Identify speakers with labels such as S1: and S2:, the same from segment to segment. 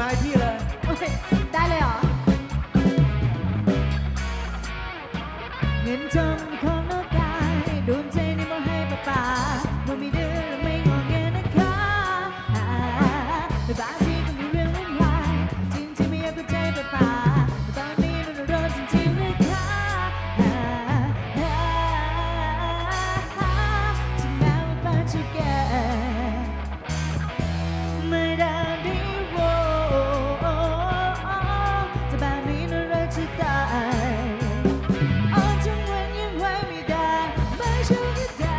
S1: มาให้พี่เลยอเคได้เลยเหรอ เห็นจำค Shut it down.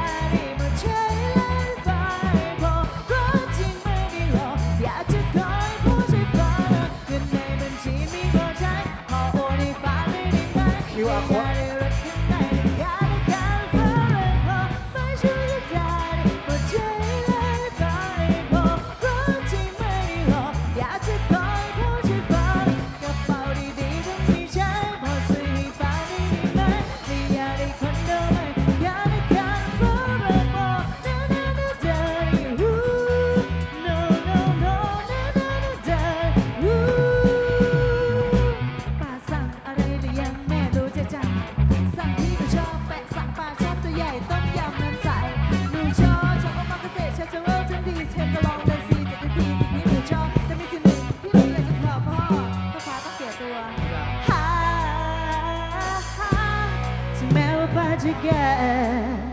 S1: magic, yeah.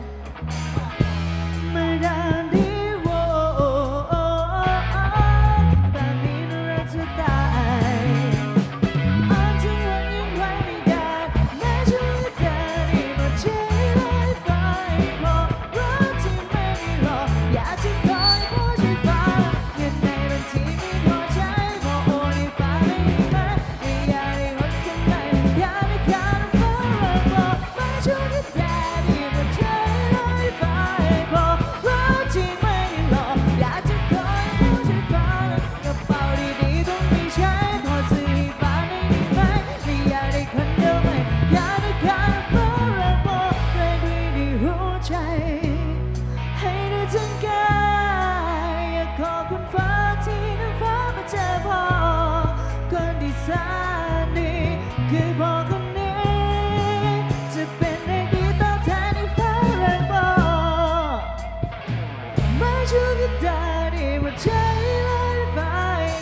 S1: ถึงกาอยากขอคุณฟ้าที่น้ำฟ้ามาเจอพอคนที่แสนดีคือพอคนนี้ จะเป็นได้ดีต่อแทนในฟ้าแรงบอกไม่ช่วยก็ได้ดีว่าใจเลยไฟ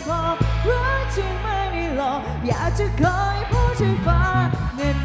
S1: พอรักจริงไม่ได้หลอกอยากจะคอยผู้ช่วยฟ้าเงิน